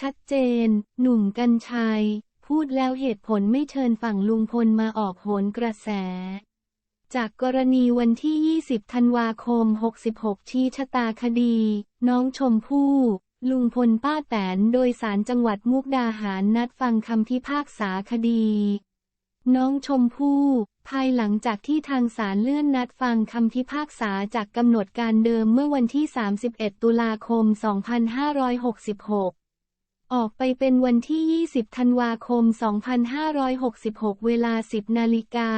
ชัดเจน หนุ่มกัญชัย พูดแล้วเหตุผลไม่เชิญฝั่งลุงพลมาออกโหนกระแส จากกรณีวันที่ 20 ธันวาคม 66 ชี้ชะตาคดี น้องชมพู่ ลุงพลป้าแตนโดยสารจังหวัดมุกดาหารนัดฟังคำพิพากษาคดี น้องชมพู่ ภายหลังจากที่ทางศาลเลื่อนนัดฟังคำพิพากษาจากกำหนดการเดิมเมื่อวันที่ 31 ตุลาคม 2566 ออกไปเป็นวันที่ 20 ธันวาคม 2566 เวลา 10 นาฬิกา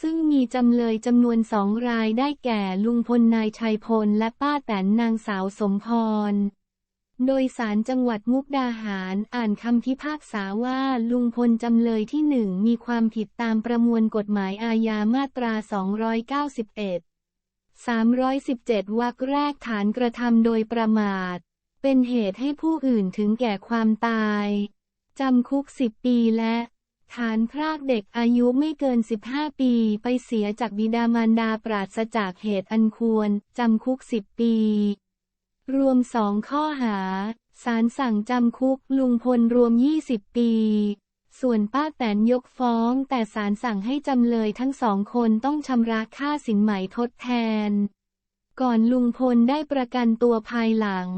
ซึ่งมีจำเลยจำนวนสองรายได้แก่ลุงพลนายชัยพลและป้าแตนนางสาวสมพร โดยสารจังหวัดมุกดาหารอ่านคำพิพากษาว่าลุงพลจำเลยที่หนึ่งมีความผิดตามประมวลกฎหมายอาญามาตรา 291 317วรรคแรกฐานกระทำโดยประมาท เป็นเหตุให้ผู้อื่นถึงแก่ความตาย จำคุก 10 ปีและ ฐานพรากเด็กอายุไม่เกิน 15 ปีไปเสียจากบิดามารดาปราศจากเหตุอันควร จำคุก 10 ปี รวมสองข้อหาศาลสั่งจำคุกลุงพลรวม 20 ปี ส่วนป้าแตนยกฟ้องแต่ศาลสั่งให้จำเลยทั้งสองคนต้องชำระค่าสินไหมทดแทน ก่อนลุงพลได้ประกันตัวภายหลัง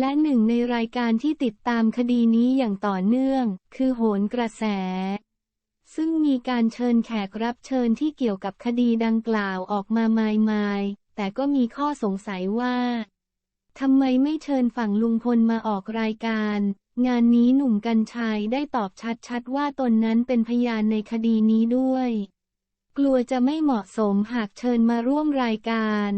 และหนึ่งในรายการที่ติดตามคดีนี้อย่างต่อเนื่อง คือโหนกระแส ซึ่งมีการเชิญแขกรับเชิญที่เกี่ยวกับคดีดังกล่าวออกมามายมาย แต่ก็มีข้อสงสัยว่าทำไมไม่เชิญฝั่งลุงพลมาออกรายการ งานนี้หนุ่มกัญชัยได้ตอบชัดๆ ว่าตนนั้นเป็นพยานในคดีนี้ด้วย กลัวจะไม่เหมาะสมหากเชิญมาร่วมรายการ